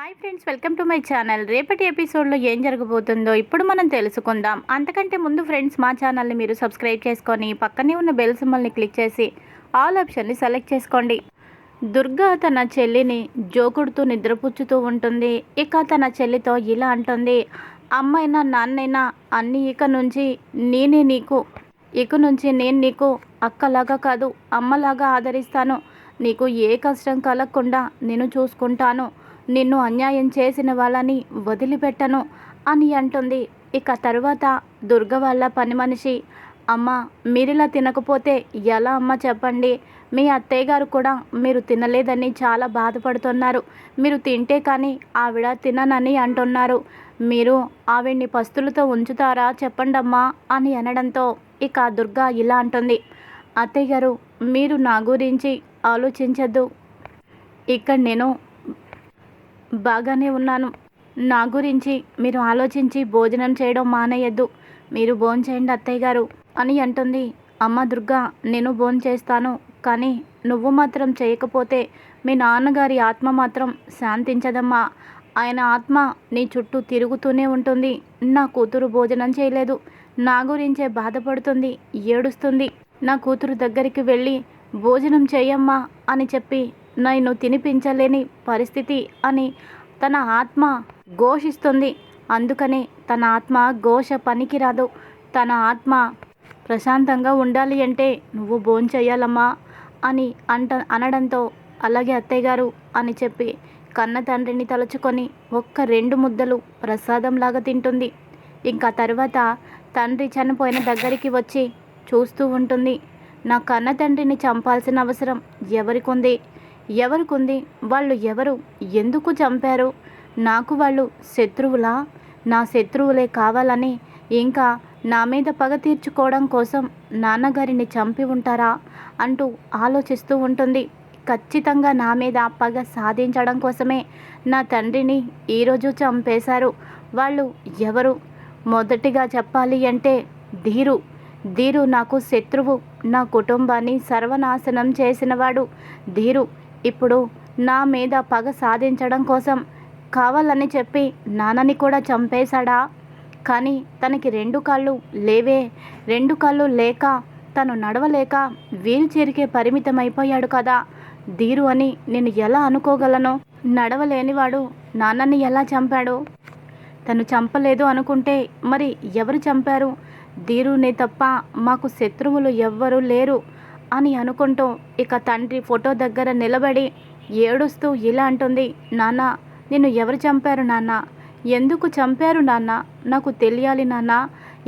Hi friends welcome to my channel. రేపటి ఎపిసోడ్లో ఏం జరగబోతుందో ఇప్పుడు మనం తెలుసుకుందాం. అంతకంటే ముందు ఫ్రెండ్స్ మా ఛానల్ని మీరు సబ్స్క్రైబ్ చేసుకొని పక్కనే ఉన్న బెల్ సింబల్ని క్లిక్ చేసి ఆల్ ఆప్షన్ని సెలెక్ట్ చేసుకోండి. దుర్గా తన చెల్లిని జోకుడుతూ నిద్రపుచ్చుతూ ఉంటుంది. ఇక తన చెల్లితో ఇలా అంటుంది అమ్మైనా నాన్నైనా అన్ని ఇక నుంచి నేనే నీకు ఇక నుంచి నేను నీకు అక్కలాగా కాదు అమ్మలాగా ఆదరిస్తాను. నీకు ఏ కష్టం కలగకుండా నేను చూసుకుంటాను. నిన్ను అన్యాయం చేసిన వాళ్ళని వదిలిపెట్టను అని అంటుంది. ఇక తరువాత దుర్గ వాళ్ళ పని మనిషి అమ్మ మీరిలా తినకపోతే ఎలా అమ్మ చెప్పండి? మీ అత్తయ్య గారు కూడా మీరు తినలేదని చాలా బాధపడుతున్నారు. మీరు తింటే కానీ ఆవిడ తిననని అంటున్నారు. మీరు ఆవిడ్ని పస్తులతో ఉంచుతారా చెప్పండమ్మా అని అనడంతో ఇక దుర్గా ఇలా అంటుంది. అత్తయ్య గారు మీరు నా గురించి ఆలోచించద్దు. ఇక్కడ నేను బాగానే ఉన్నాను. నా గురించి మీరు ఆలోచించి భోజనం చేయడం మానేయద్దు. మీరు భోజనం చేయండి అత్తయ్య గారు అని అంటుంది. అమ్మ దుర్గా నేను భోజనం చేస్తాను కానీ నువ్వు మాత్రం చేయకపోతే మీ నాన్నగారి ఆత్మ మాత్రం శాంతించదమ్మా. ఆయన ఆత్మ నీ చుట్టూ తిరుగుతూనే ఉంటుంది. నా కూతురు భోజనం చేయలేదు. నా గురించే బాధపడుతుంది ఏడుస్తుంది. నా కూతురు దగ్గరికి వెళ్ళి భోజనం చేయమ్మా అని చెప్పి నేను తినిపించలేని పరిస్థితి అని తన ఆత్మ ఘోషిస్తుంది. అందుకనే తన ఆత్మ ఘోష పనికిరాదు. తన ఆత్మ ప్రశాంతంగా ఉండాలి అంటే నువ్వు భోంచేయాలమ్మా అని అంట అనడంతో అలాగే అత్తయ్య గారు అని చెప్పి కన్న తండ్రిని తలుచుకొని ఒక్క రెండు ముద్దలు ప్రసాదంలాగా తింటుంది. ఇంకా తర్వాత తండ్రి చనిపోయిన దగ్గరికి వచ్చి చూస్తూ ఉంటుంది. నా కన్న తండ్రిని చంపాల్సిన అవసరం ఎవరికి ఉంది ఎవరికుంది? వాళ్ళు ఎవరు? ఎందుకు చంపారు? నాకు వాళ్ళు శత్రువులా? నా శత్రువులే కావాలని ఇంకా నా మీద పగ తీర్చుకోవడం కోసం నాన్నగారిని చంపి ఉంటారా? అంటూ ఆలోచిస్తూ ఉంటుంది. ఖచ్చితంగా నా మీద పగ సాధించడం కోసమే నా తండ్రిని ఈరోజు చంపేశారు. వాళ్ళు ఎవరు? మొదటిగా చెప్పాలి అంటే ధీరు. ధీరు నాకు శత్రువు. నా కుటుంబాన్ని సర్వనాశనం చేసినవాడు ధీరు. ఇప్పుడు నా మీద పగ సాధించడం కోసం కావాలని చెప్పి నాన్నని కూడా చంపేశాడా? కానీ తనకి రెండు కాళ్ళు లేవే. రెండు కాళ్ళు లేక తను నడవలేక వీల్ చైర్కే పరిమితమైపోయాడు కదా. ధీరు అని నేను ఎలా అనుకోగలను? నడవలేనివాడు నాన్నని ఎలా చంపాడు? తను చంపలేదు అనుకుంటే మరి ఎవరు చంపారు? ధీరునే తప్ప మాకు శత్రువులు ఎవ్వరూ లేరు. అని అనుకుంటూ ఇక తండ్రి ఫోటో దగ్గర నిలబడి ఏడుస్తూ ఇలా అంటుంది నాన్న నిన్ను ఎవరు చంపారు నాన్న? ఎందుకు చంపారు నాన్న? నాకు తెలియాలి నాన్న.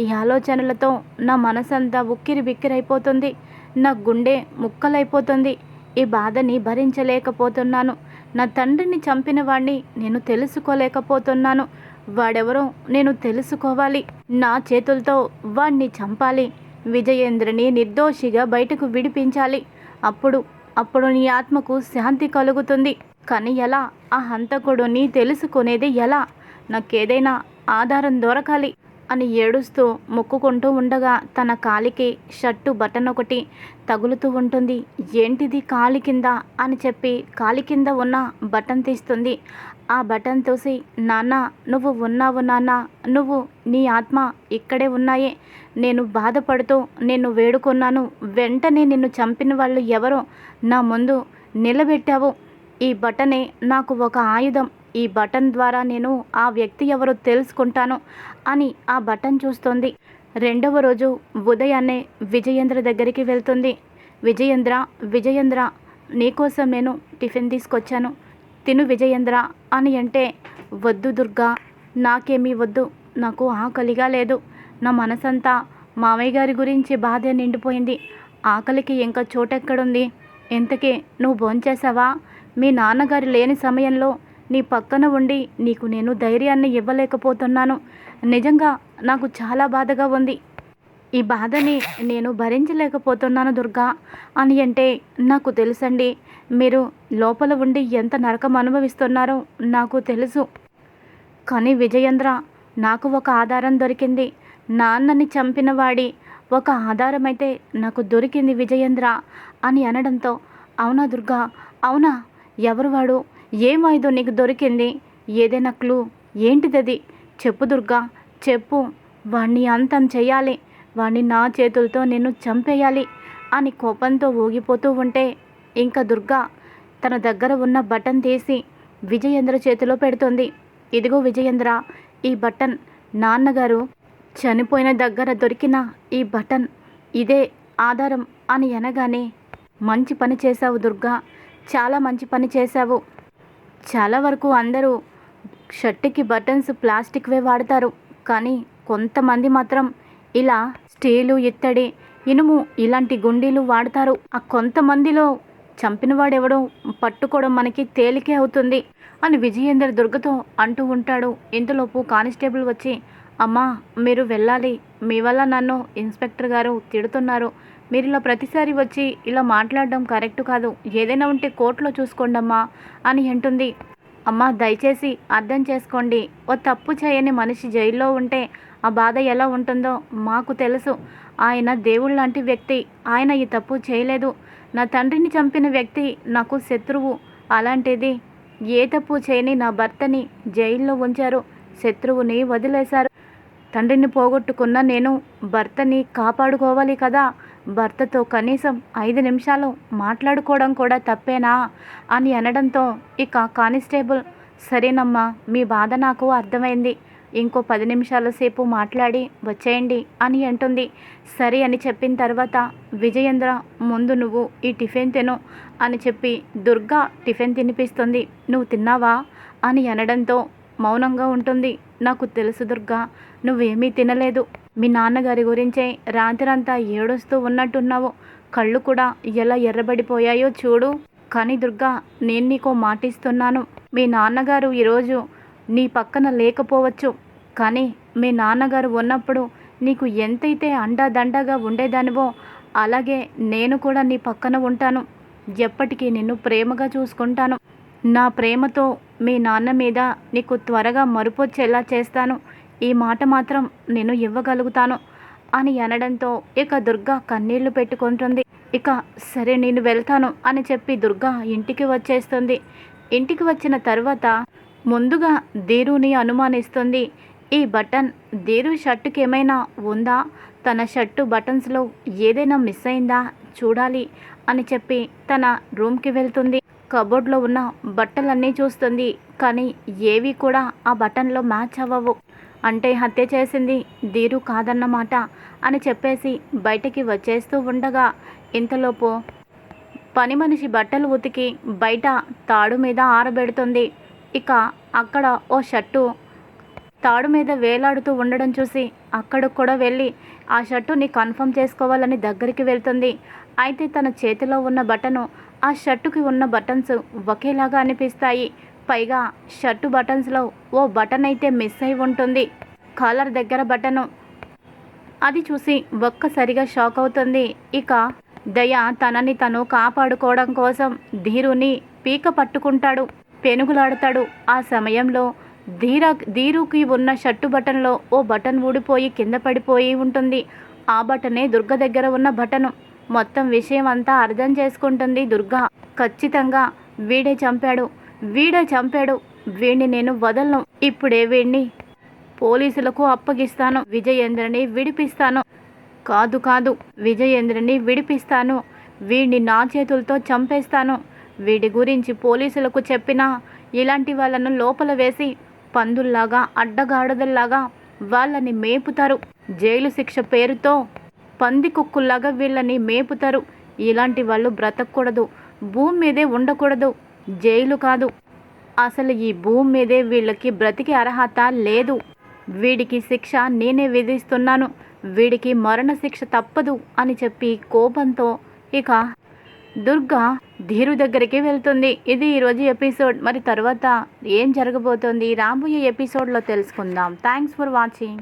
ఈ ఆలోచనలతో నా మనసంతా ఉక్కిరి బిక్కిరైపోతుంది. నా గుండె ముక్కలైపోతుంది. ఈ బాధని భరించలేకపోతున్నాను. నా తండ్రిని చంపిన వాడిని నేను తెలుసుకోలేకపోతున్నాను. వాడెవరో నేను తెలుసుకోవాలి. నా చేతులతో వాణ్ణి చంపాలి. విజయేంద్రని నిర్దోషిగా బయటకు విడిపించాలి. అప్పుడు అప్పుడు నీ ఆత్మకు శాంతి కలుగుతుంది. కానీ ఎలా? ఆ హంతకుడుని తెలుసుకునేది ఎలా? నాకేదైనా ఆధారం దొరకాలి. అని ఏడుస్తూ మొక్కుకుంటూ ఉండగా తన కాలికి షర్టు బటన్ ఒకటి తగులుతూ ఉంటుంది. ఏంటిది కాలి కింద? అని చెప్పి కాలి కింద ఉన్న బటన్ తీస్తుంది. ఆ బటన్ తోసి నాన్న నువ్వు ఉన్నావు నాన్న నువ్వు నీ ఆత్మ ఇక్కడే ఉన్నాయే. నేను బాధపడుతూ నిన్ను వేడుకున్నాను. వెంటనే నిన్ను చంపిన వాళ్ళు ఎవరో నా ముందు నిలబెట్టావు. ఈ బటనే నాకు ఒక ఆయుధం. ఈ బటన్ ద్వారా నేను ఆ వ్యక్తి ఎవరో తెలుసుకుంటాను అని ఆ బటన్ చూస్తోంది. రెండవ రోజు ఉదయాన్నే విజయేంద్ర దగ్గరికి వెళ్తుంది. విజయేంద్ర విజయేంద్ర నీకోసం నేను టిఫిన్ తీసుకొచ్చాను. తిను విజయేంద్ర అని అంటే వద్దు దుర్గా నాకేమీ వద్దు నాకు ఆకలిగా లేదు. నా మనసంతా మామయ్య గారి గురించి బాధ నిండిపోయింది. ఆకలికి ఇంకా చోటెక్కడుంది? ఇంతకీ నువ్వు భోంచేసావా మీ నాన్నగారు లేని సమయంలో నీ పక్కన ఉండి నీకు నేను ధైర్యాన్ని ఇవ్వలేకపోతున్నాను. నిజంగా నాకు చాలా బాధగా ఉంది. ఈ బాధని నేను భరించలేకపోతున్నాను దుర్గా. అని అంటే నాకు తెలుసండి. మీరు లోపల ఉండి ఎంత నరకం అనుభవిస్తున్నారో నాకు తెలుసు. కానీ విజయేంద్ర నాకు ఒక ఆధారం దొరికింది. నాన్నని చంపిన వాడి ఒక ఆధారం అయితే నాకు దొరికింది విజయేంద్ర అని అనడంతో అవునా దుర్గా? అవునా? ఎవరు వాడు? ఏం నీకు దొరికింది? ఏదైనా క్లూ? ఏంటిదది? చెప్పు దుర్గా చెప్పు. వాణ్ణి అంతం చేయాలి వాణ్ణి నా చేతులతో నేను చంపేయాలి అని కోపంతో ఊగిపోతూ ఉంటే ఇంకా దుర్గా తన దగ్గర ఉన్న బటన్ తీసి విజయేంద్ర చేతిలో పెడుతుంది. ఇదిగో విజయేంద్ర ఈ బటన్ నాన్నగారు చనిపోయిన దగ్గర దొరికిన ఈ బటన్ ఇదే ఆధారం అని అనగానే మంచి పని చేశావు దుర్గా. చాలా మంచి పని చేశావు. చాలా వరకు అందరూ షర్ట్కి బటన్స్ ప్లాస్టిక్వే వాడతారు. కానీ కొంతమంది మాత్రం ఇలా స్టీలు ఇత్తడి ఇనుము ఇలాంటి గుండీలు వాడతారు. ఆ కొంతమందిలో చంపినవాడెవడో పట్టుకోవడం మనకి తేలికే అవుతుంది అని విజయేందర్ దుర్గతో అంటూ ఉంటాడు. ఇంతలోపు కానిస్టేబుల్ వచ్చి అమ్మా మీరు వెళ్ళాలి. మీ వల్ల నన్ను ఇన్స్పెక్టర్ గారు తిడుతున్నారు. మీరు ఇలా ప్రతిసారి వచ్చి ఇలా మాట్లాడడం కరెక్ట్ కాదు. ఏదైనా ఉంటే కోర్టులో చూసుకోండమ్మా అని అంటుంది. అమ్మా దయచేసి అర్థం చేసుకోండి. ఓ తప్పు చేయని మనిషి జైల్లో ఉంటే ఆ బాధ ఎలా ఉంటుందో మాకు తెలుసు. ఆయన దేవుళ్ళ లాంటి వ్యక్తి. ఆయన ఈ తప్పు చేయలేదు. నా తండ్రిని చంపిన వ్యక్తి నాకు శత్రువు. అలాంటిది ఏ తప్పు చేయని నా భర్తని జైల్లో ఉంచారు. శత్రువుని వదిలేశారు. తండ్రిని పోగొట్టుకున్న నేను భర్తని కాపాడుకోవాలి కదా. భర్తతో కనీసం ఐదు నిమిషాలు మాట్లాడుకోవడం కూడా తప్పేనా అని అనడంతో ఇక కానిస్టేబుల్ సరేనమ్మా మీ బాధ నాకు అర్థమైంది. ఇంకో పది నిమిషాల సేపు మాట్లాడి వచ్చేయండి అని అంటుంది. సరే అని చెప్పిన తర్వాత విజయేంద్ర ముందు నువ్వు ఈ టిఫిన్ తిను అని చెప్పి దుర్గా టిఫిన్ తినిపిస్తుంది నువ్వు తిన్నావా? అని అనడంతో మౌనంగా ఉంటుంది. నాకు తెలుసు దుర్గా నువ్వేమీ తినలేదు మీ నాన్నగారి గురించే రాత్రంతా ఏడుస్తూ ఉన్నట్టున్నావు. కళ్ళు కూడా ఎలా ఎర్రబడిపోయాయో చూడు. కానీ దుర్గా నేను నీకో మాటిస్తున్నాను. మీ నాన్నగారు ఈరోజు నీ పక్కన లేకపోవచ్చు. కానీ మీ నాన్నగారు ఉన్నప్పుడు నీకు ఎంతైతే అండాదండగా ఉండేదానివో అలాగే నేను కూడా నీ పక్కన ఉంటాను. ఎప్పటికీ నిన్ను ప్రేమగా చూసుకుంటాను. నా ప్రేమతో మీ నాన్న మీద నీకు త్వరగా మరుపొచ్చేలా చేస్తాను. ఈ మాట మాత్రం నేను ఇవ్వగలుగుతాను అని అనడంతో ఇక దుర్గా కన్నీళ్ళు పెట్టుకుంటుంది. ఇక సరే నేను వెళ్తాను అని చెప్పి దుర్గా ఇంటికి వచ్చేస్తుంది. ఇంటికి వచ్చిన తర్వాత ముందుగా ధీరుని అనుమానిస్తుంది. ఈ బటన్ ధీరు షర్టుకి ఏమైనా ఉందా? తన షర్టు బటన్స్లో ఏదైనా మిస్ అయిందా? చూడాలి అని చెప్పి తన రూమ్కి వెళ్తుంది. కబోర్డ్లో ఉన్న బట్టలన్నీ చూస్తుంది. కానీ ఏవి కూడా ఆ బటన్లో మ్యాచ్ అవ్వవు. అంటే హత్య చేసింది ధీరు కాదన్నమాట అని చెప్పేసి బయటికి వచ్చేస్తూ ఉండగా ఇంతలోపు పని మనిషి బట్టలు ఉతికి బయట తాడు మీద ఆరబెడుతుంది. ఇక అక్కడ ఓ షర్టు తాడు మీద వేలాడుతూ ఉండడం చూసి అక్కడికి కూడా వెళ్ళి ఆ షర్టుని కన్ఫర్మ్ చేసుకోవాలని దగ్గరికి వెళ్తుంది. అయితే తన చేతిలో ఉన్న బటను ఆ షర్టుకి ఉన్న బటన్స్ ఒకేలాగా అనిపిస్తాయి. పైగా షర్టు బటన్స్లో ఓ బటన్ అయితే మిస్ అయి ఉంటుంది. కాలర్ దగ్గర బటను. అది చూసి ఒక్కసారిగా షాక్ అవుతుంది. ఇక దయ తనని తను కాపాడుకోవడం కోసం ధీరుని పీక పట్టుకుంటాడు పెనుగులాడతాడు. ఆ సమయంలో ధీర ధీరుకి ఉన్న షర్టు బటన్లో ఓ బటన్ ఊడిపోయి కింద పడిపోయి ఉంటుంది. ఆ బటనే దుర్గ దగ్గర ఉన్న బటను. మొత్తం విషయం అంతా అర్థం చేసుకుంటుంది దుర్గా. ఖచ్చితంగా వీడే చంపాడు. వీడే చంపాడు. వీణ్ణి నేను వదలను. ఇప్పుడే వీణ్ణి పోలీసులకు అప్పగిస్తాను. విజయేంద్రని విడిపిస్తాను. కాదు కాదు విజయేంద్రని విడిపిస్తాను. వీడిని నా చేతులతో చంపేస్తాను. వీడి గురించి పోలీసులకు చెప్పినా ఇలాంటి వాళ్ళను లోపల వేసి పందుల్లాగా అడ్డగాడుదల్లాగా వాళ్ళని మేపుతారు. జైలు శిక్ష పేరుతో పంది కుక్కుల్లాగా వీళ్ళని మేపుతారు. ఇలాంటి వాళ్ళు బ్రతకూడదు. భూమి మీదే ఉండకూడదు. జైలు కాదు. అసలు ఈ భూమి మీదే వీళ్ళకి బ్రతికి అర్హత లేదు. వీడికి శిక్ష నేనే విధిస్తున్నాను. వీడికి మరణశిక్ష తప్పదు అని చెప్పి కోపంతో ఇక దుర్గా ధీరు దగ్గరికి వెళ్తుంది. ఇది ఈరోజు ఎపిసోడ్. మరి తర్వాత ఏం జరగబోతోంది? రాబోయే ఎపిసోడ్లో తెలుసుకుందాం. Thanks for watching